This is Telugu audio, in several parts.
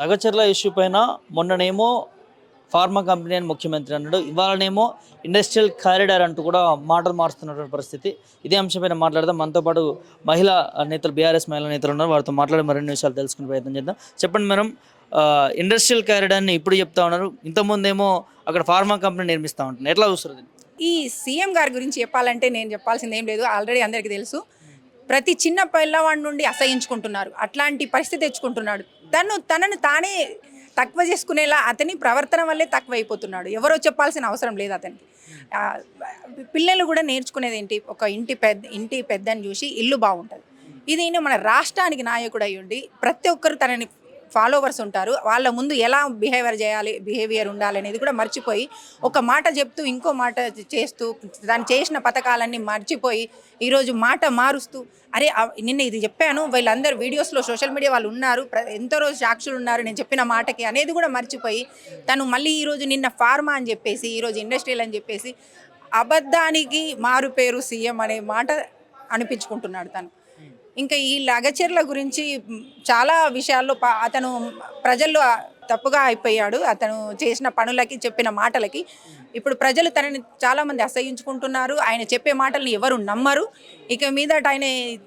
లగచర్ల ఇష్యూ పైన మొన్ననేమో ఫార్మా కంపెనీ అని ముఖ్యమంత్రి అన్నాడు. ఇవాళనేమో ఇండస్ట్రియల్ కారిడార్ అంటూ కూడా మాటలు మారుస్తున్నటువంటి పరిస్థితి. ఇదే అంశంపైన మాట్లాడదాం. మనతో పాటు మహిళా నేతలు బీఆర్ఎస్ మహిళా నేతలు ఉన్నారు. వారితో మాట్లాడి మరిన్ని విషయాలు తెలుసుకునే ప్రయత్నం చేద్దాం. చెప్పండి మేడం ఇండస్ట్రియల్ కారిడార్ని ఇప్పుడు చెప్తా ఉన్నారు? ఇంతకుముందేమో అక్కడ ఫార్మా కంపెనీ నిర్మిస్తూ ఉంటుంది ఎట్లా చూస్తారు ఈ సీఎం గారి గురించి చెప్పాలంటే నేను చెప్పాల్సింది ఏం లేదు. ఆల్రెడీ అందరికీ తెలుసు. ప్రతి చిన్న పిల్లవాడి నుండి అసహించుకుంటున్నారు. అట్లాంటి పరిస్థితి తెచ్చుకుంటున్నాడు. తను తనను తానే తక్కువ చేసుకునేలా అతని ప్రవర్తన వల్లే తక్కువ అయిపోతున్నాడు ఎవరో చెప్పాల్సిన అవసరం లేదు అతనికి. పిల్లలు కూడా నేర్చుకునేది ఏంటి ఒక ఇంటి పెద్ద ఇంటి పెద్దని చూసి ఇల్లు బాగుంటుంది. ఇది మన రాష్ట్రానికి నాయకుడు అయ్యుండి ఉండి ప్రతి ఒక్కరు తనని ఫాలోవర్స్ ఉంటారు. వాళ్ళ ముందు ఎలా బిహేవియర్ చేయాలి బిహేవియర్ ఉండాలి అనేది కూడా మర్చిపోయి ఒక మాట చెప్తూ ఇంకో మాట చేస్తూ దాన్ని చేసిన పథకాలన్నీ మర్చిపోయి ఈరోజు మాట మారుస్తూ అరే నిన్న ఇది చెప్పాను వీళ్ళందరూ వీడియోస్లో సోషల్ మీడియా వాళ్ళు ఉన్నారు ప్ర- ఎంతో రోజు సాక్షులు ఉన్నారు నేను చెప్పిన మాటకి అనేది కూడా మర్చిపోయి తను మళ్ళీ ఈరోజు నిన్న ఫార్మా అని చెప్పేసి ఈరోజు ఇండస్ట్రియల్ అని చెప్పేసి అబద్ధానికి మారు పేరు సీఎం అనే మాట అనిపించుకుంటున్నాడు తను. ఇంకా ఈ లగచర్ల గురించి చాలా విషయాల్లో ప- అతను ప్రజల్లో తప్పుగా అయిపోయాడు. అతను చేసిన పనులకి చెప్పిన మాటలకి. ఇప్పుడు ప్రజలు తనని చాలామంది అసహించుకుంటున్నారు. ఆయన చెప్పే మాటల్ని ఎవరు నమ్మరు. ఇక మీదట ఆయన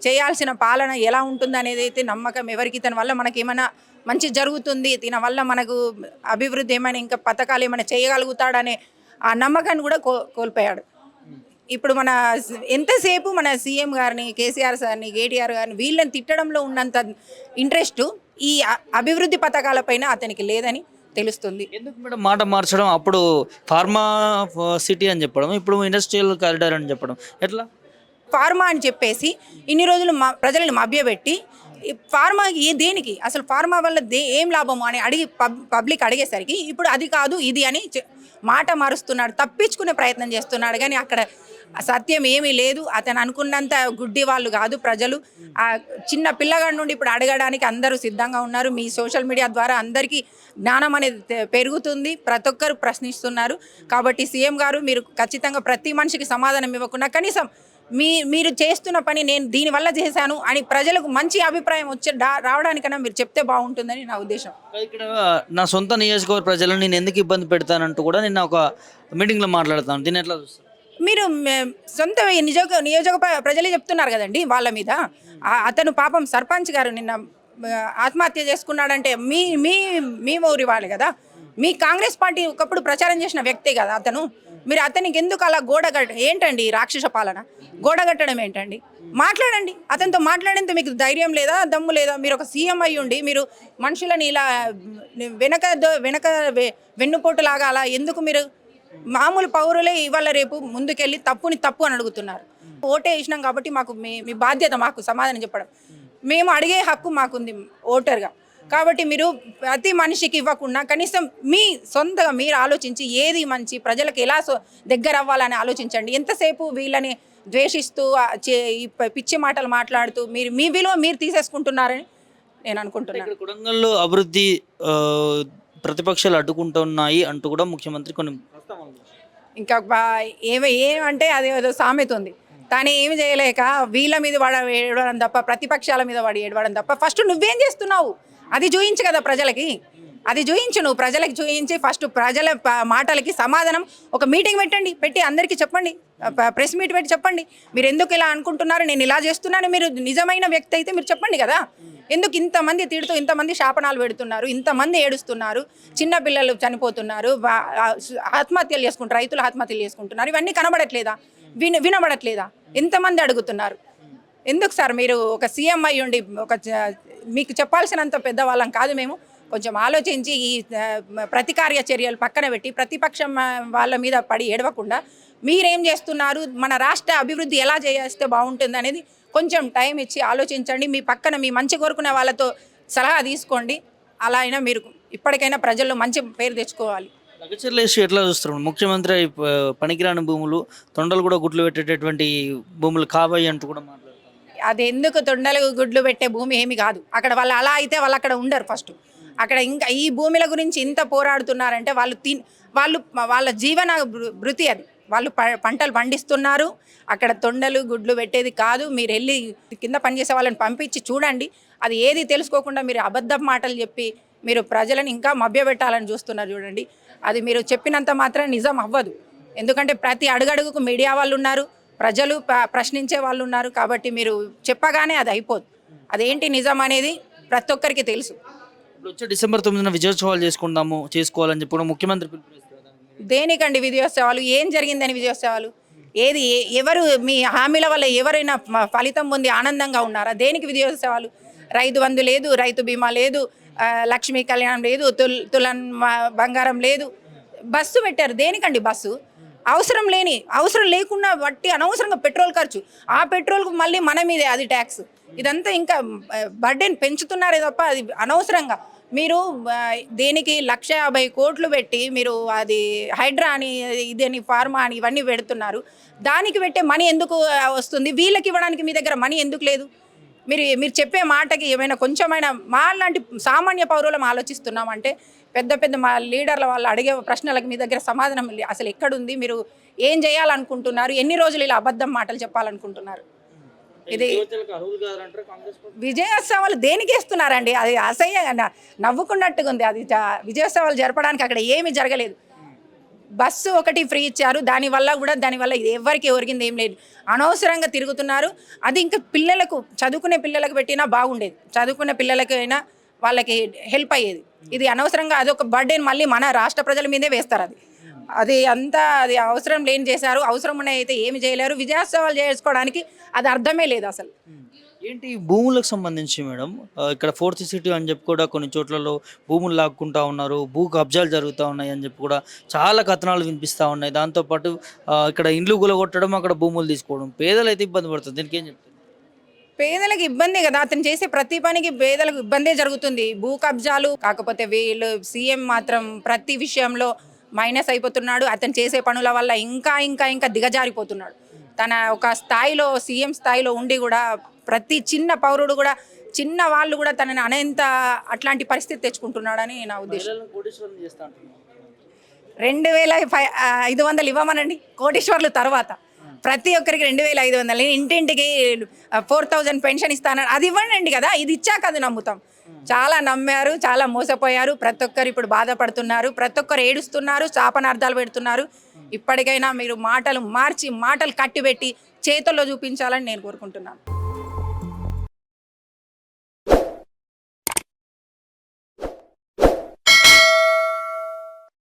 చేయాల్సిన పాలన ఎలా ఉంటుందనేది అయితే నమ్మకం ఎవరికి తన వల్ల మనకి ఏమైనా మంచి జరుగుతుంది దీని వల్ల మనకు అభివృద్ధి ఏమైనా ఇంకా పథకాలు ఏమైనా చేయగలుగుతాడనే ఆ నమ్మకాన్ని కూడా కో కోల్పోయాడు. ఇప్పుడు మన ఎంతసేపు మన సీఎం గారిని కేసీఆర్ సార్ని కేటీఆర్ గారిని వీళ్ళని తిట్టడంలో ఉన్నంత ఇంట్రెస్ట్ ఈ అభివృద్ధి పథకాలపైన అతనికి లేదని తెలుస్తుంది. ఎందుకు మేడం మాట మార్చడం? అప్పుడు ఫార్మా సిటీ అని చెప్పడం ఇప్పుడు ఇండస్ట్రియల్ కారిడార్ అని చెప్పడం ఎట్లా? ఫార్మా అని చెప్పేసి ఇన్ని రోజులు మా ప్రజల్ని మభ్యపెట్టి ఫార్మా ఏ దేనికి? అసలు ఫార్మా వల్ల దే ఏం లాభము అని అడిగి పబ్ పబ్లిక్ అడిగేసరికి ఇప్పుడు అది కాదు ఇది అని చె- మాట మారుస్తున్నాడు తప్పించుకునే ప్రయత్నం చేస్తున్నాడు. కానీ అక్కడ సత్యం ఏమీ లేదు. అతను అనుకున్నంత గుడ్డి వాళ్ళు కాదు ప్రజలు. ఆ చిన్న పిల్లగాడి నుండి ఇప్పుడు అడగడానికి అందరూ సిద్ధంగా ఉన్నారు. మీ సోషల్ మీడియా ద్వారా అందరికీ జ్ఞానం అనేది పెరుగుతుంది. ప్రతి ఒక్కరు ప్రశ్నిస్తున్నారు. కాబట్టి సీఎం గారు మీరు ఖచ్చితంగా ప్రతి మనిషికి సమాధానం ఇవ్వకుండా కనీసం మీ మీరు చేస్తున్న పని నేను దీనివల్ల చేశాను అని ప్రజలకు మంచి అభిప్రాయం వచ్చే రావడానికన్నా మీరు చెప్తే బాగుంటుందని నా ఉద్దేశం. ఇక్కడ నా సొంత నియోజకవర్గ ప్రజలను నేను ఎందుకు ఇబ్బంది పెడతానంటూ కూడా నిన్న ఒక మీటింగ్లో మాట్లాడతాను దీన్ని ఎట్లా చూస్తారు? మీరు సొంత నియోజక నియోజక ప్ర- ప్రజలే చెప్తున్నారు కదండి వాళ్ళ మీద. అతను పాపం సర్పంచ్ గారు నిన్న ఆత్మహత్య చేసుకున్నాడంటే మీ మీ మీ ఊరి వాళ్ళు కదా. మీ కాంగ్రెస్ పార్టీ ఒకప్పుడు ప్రచారం చేసిన వ్యక్తే కదా అతను. మీరు అతనికి ఎందుకు అలా గోడ కట్ట ఏంటండి రాక్షస పాలన? గోడ కట్టడం ఏంటండి? మాట్లాడండి. అతనితో మాట్లాడేంత మీకు ధైర్యం లేదా దమ్ము లేదా? మీరు ఒక సీఎం అయ్యి ఉండి మీరు మనుషులని ఇలా వెనక దో- వెనక వెన్నుపోటులాగా అలా ఎందుకు మీరు మామూలు పౌరులే ఇవాళ రేపు ముందుకెళ్ళి తప్పుని తప్పు అని అడుగుతున్నారు? ఓటే వేసినాం కాబట్టి మాకు మీ మీ బాధ్యత మాకు సమాధానం చెప్పడం. మేము అడిగే హక్కు మాకుంది ఓటర్గా. కాబట్టి మీరు ప్రతి మనిషికి ఇవ్వకుండా కనీసం మీ సొంతగా మీరు ఆలోచించి ఏది మంచి ప్రజలకు ఎలా సో దగ్గర అవ్వాలని ఆలోచించండి. ఎంతసేపు వీళ్ళని ద్వేషిస్తూ పిచ్చి మాటలు మాట్లాడుతూ మీరు మీ విలువ మీరు తీసేసుకుంటున్నారని నేను అనుకుంటున్నాను. కొడంగల్లో అభివృద్ధి ప్రతిపక్షాలు అడ్డుకుంటున్నాయి అంటూ కూడా ముఖ్యమంత్రి కొన్ని. ఇంకా ఏమి ఏమంటే అది ఏదో సామెత ఉంది. తాను ఏమి చేయలేక వీళ్ళ మీద వాడ ఏడవడం తప్ప ప్రతిపక్షాల మీద వాడు ఏడవడం తప్ప ఫస్ట్ నువ్వేం చేస్తున్నావు? అది చూయించు కదా ప్రజలకి. అది చూయించు నువ్వు ప్రజలకు చూయించి ఫస్ట్ ప్రజల మాటలకి సమాధానం ఒక మీటింగ్ పెట్టండి. పెట్టి అందరికీ చెప్పండి. ప్రెస్ మీట్ పెట్టి చెప్పండి. మీరు ఎందుకు ఇలా అనుకుంటున్నారు? నేను ఇలా చేస్తున్నాను. మీరు నిజమైన వ్యక్తి అయితే మీరు చెప్పండి కదా. ఎందుకు ఇంతమంది తిడుతూ ఇంతమంది శాపనాలు పెడుతున్నారు? ఇంతమంది ఏడుస్తున్నారు? చిన్న పిల్లలు చనిపోతున్నారు. ఆత్మహత్యలు చేసుకుంటారు రైతులు ఆత్మహత్యలు చేసుకుంటున్నారు. ఇవన్నీ కనబడట్లేదా? విన వినబడట్లేదా? ఎంతమంది అడుగుతున్నారు? ఎందుకు సార్ మీరు ఒక సీఎం అయ్యుండి ఉండి ఒక చ- మీకు చెప్పాల్సినంత పెద్దవాళ్ళం కాదు మేము. కొంచెం ఆలోచించి ఈ ప్రతికార్య చర్యలు పక్కన పెట్టి ప్రతిపక్షం వాళ్ళ మీద పడి ఏడవకుండా మీరేం చేస్తున్నారు? మన రాష్ట్ర అభివృద్ధి ఎలా చేస్తే బాగుంటుంది అనేది కొంచెం టైం ఇచ్చి ఆలోచించండి. మీ పక్కన మీ మంచి కోరుకునే వాళ్ళతో సలహా తీసుకోండి. అలా అయినా మీరు ఇప్పటికైనా ప్రజల్లో మంచి పేరు తెచ్చుకోవాలి. లగచర్ల ఇష్యూ ఎట్లా చూస్తారు ముఖ్యమంత్రి పనికిరాని భూములు తొండలు కూడా గుట్లు పెట్టేటటువంటి భూములు కాబోయి అంటూ కూడా మాట్లాడు అది ఎందుకు తొండలు గుడ్లు పెట్టే భూమి ఏమి కాదు. అక్కడ వాళ్ళు అలా అయితే వాళ్ళు అక్కడ ఉండరు ఫస్ట్. అక్కడ ఇంకా ఈ భూమిల గురించి ఇంత పోరాడుతున్నారంటే వాళ్ళు తిన్ వాళ్ళు వాళ్ళ జీవన భృ- భృతి అది. వాళ్ళు ప- పంటలు పండిస్తున్నారు. అక్కడ తొండలు గుడ్లు పెట్టేది కాదు. మీరు వెళ్ళి కింద పనిచేసే వాళ్ళని పంపించి చూడండి. అది ఏది తెలుసుకోకుండా మీరు అబద్ధం మాటలు చెప్పి మీరు ప్రజలను ఇంకా మభ్యపెట్టాలని చూస్తున్నారు చూడండి. అది మీరు చెప్పినంత మాత్రం నిజం అవ్వదు. ఎందుకంటే ప్రతి అడుగడుగుకు మీడియా వాళ్ళు ఉన్నారు. ప్రజలు ప్రశ్నించే వాళ్ళు ఉన్నారు కాబట్టి మీరు చెప్పగానే అది అయిపోదు. అదేంటి నిజం అనేది ప్రతి ఒక్కరికి తెలుసు. ఇప్పుడు వచ్చే డిసెంబర్ తొమ్మిదిన విజయోత్సవాలు చేసుకుందాము చేసుకోవాలని చెప్పి ముఖ్యమంత్రి దేనికండి విజయోత్సవాలు? ఏం జరిగిందని విజయోత్సవాలు? ఏది ఎవరు మీ హామీల వల్ల ఎవరైనా ఫలితం పొంది ఆనందంగా ఉన్నారా? దేనికి విజయోత్సవాలు? రైతు బంధు లేదు రైతు బీమా లేదు లక్ష్మీ కళ్యాణం లేదు తుల్ తులన్ బంగారం లేదు. బస్సు పెట్టారు. దేనికండి బస్సు? అవసరం లేని అవసరం లేకుండా బట్టి అనవసరంగా పెట్రోల్ ఖర్చు. ఆ పెట్రోల్కు మళ్ళీ మన మీదే అది ట్యాక్స్. ఇదంతా ఇంకా బర్డెన్ పెంచుతున్నారే తప్ప అది అనవసరంగా. మీరు దీనికి దేనికి లక్ష యాభై కోట్లు పెట్టి మీరు అది హైడ్రా అని ఇదని ఫార్మా అని ఇవన్నీ పెడుతున్నారు. దానికి పెట్టే మనీ ఎందుకు వస్తుంది? వీళ్ళకి ఇవ్వడానికి మీ దగ్గర మనీ ఎందుకు లేదు? మీరు మీరు చెప్పే మాటకి ఏమైనా కొంచెమైనా మా లాంటి సామాన్య పౌరులం ఆలోచిస్తున్నామంటే పెద్ద పెద్ద మా లీడర్ల వాళ్ళు అడిగే ప్రశ్నలకు మీ దగ్గర సమాధానం అసలు ఎక్కడుంది? మీరు ఏం చేయాలనుకుంటున్నారు? ఎన్ని రోజులు ఇలా అబద్ధం మాటలు చెప్పాలనుకుంటున్నారు? ఇది విజయోత్సవాలు దేనికి వేస్తున్నారండి? అది అసహ్యంగా నవ్వుకున్నట్టుగా ఉంది అది విజయోత్సవాలు జరపడానికి అక్కడ ఏమీ జరగలేదు. బస్సు ఒకటి ఫ్రీ ఇచ్చారు. దానివల్ల కూడా దానివల్ల ఇది ఎవరికి ఒరిగింది ఏం లేదు. అనవసరంగా తిరుగుతున్నారు. అది ఇంకా పిల్లలకు చదువుకునే పిల్లలకు పెట్టినా బాగుండేది. చదువుకునే పిల్లలకి అయినా వాళ్ళకి హెల్ప్ అయ్యేది. ఇది అనవసరంగా అదొక బర్డెన్ మళ్ళీ మన రాష్ట్ర ప్రజల మీదే వేస్తారు అది. అది అంతా అది అవసరం లేని చేశారు. అవసరం ఉన్నాయి అయితే ఏమి చేయలేరు. విజయోత్సవాలు చేసుకోవడానికి అది అర్థమే లేదు అసలు. ఏంటి ఈ భూములకు సంబంధించి మేడం? ఇక్కడ ఫోర్త్ సిటీ అని చెప్పి కూడా కొన్ని చోట్లలో భూములు లాక్కుంటా ఉన్నారు భూ కబ్జాలు జరుగుతూ ఉన్నాయి అని చెప్పి కూడా చాలా కథనాలు వినిపిస్తూ ఉన్నాయి. దాంతోపాటు ఇక్కడ ఇండ్లు గులగొట్టడం అక్కడ భూములు తీసుకోవడం పేదలు అయితే ఇబ్బంది పడుతుంది. దీనికి ఏం చెప్తారు? పేదలకు ఇబ్బంది కదా అతను చేసే ప్రతి పనికి పేదలకు ఇబ్బందే జరుగుతుంది. భూ కబ్జాలు కాకపోతే వీళ్ళు సీఎం మాత్రం ప్రతి విషయంలో మైనస్ అయిపోతున్నాడు. అతను చేసే పనుల వల్ల ఇంకా ఇంకా ఇంకా దిగజారిపోతున్నాడు. తన ఒక స్థాయిలో సీఎం స్థాయిలో ఉండి కూడా ప్రతి చిన్న పౌరుడు కూడా చిన్న వాళ్ళు కూడా తనని అనేంత అట్లాంటి పరిస్థితి తెచ్చుకుంటున్నాడని నా ఉద్దేశం. రెండు వేల ఐదు వందలు ఇవ్వమనండి కోటీశ్వర్లు తర్వాత. ప్రతి ఒక్కరికి రెండు వేల ఐదు వందలు. ఇంటింటికి ఫోర్ థౌజండ్ పెన్షన్ ఇస్తానని అది ఇవ్వండి కదా ఇది ఇచ్చాక అది నమ్ముతాం. చాలా నమ్మారు చాలా మోసపోయారు ప్రతి ఒక్కరు ఇప్పుడు బాధపడుతున్నారు ప్రతి ఒక్కరు ఏడుస్తున్నారు శాపనార్థాలు పెడుతున్నారు. ఇప్పటికైనా మీరు మాటలు మార్చి మాటలు కట్టిపెట్టి చేతుల్లో చూపించాలని నేను కోరుకుంటున్నాను.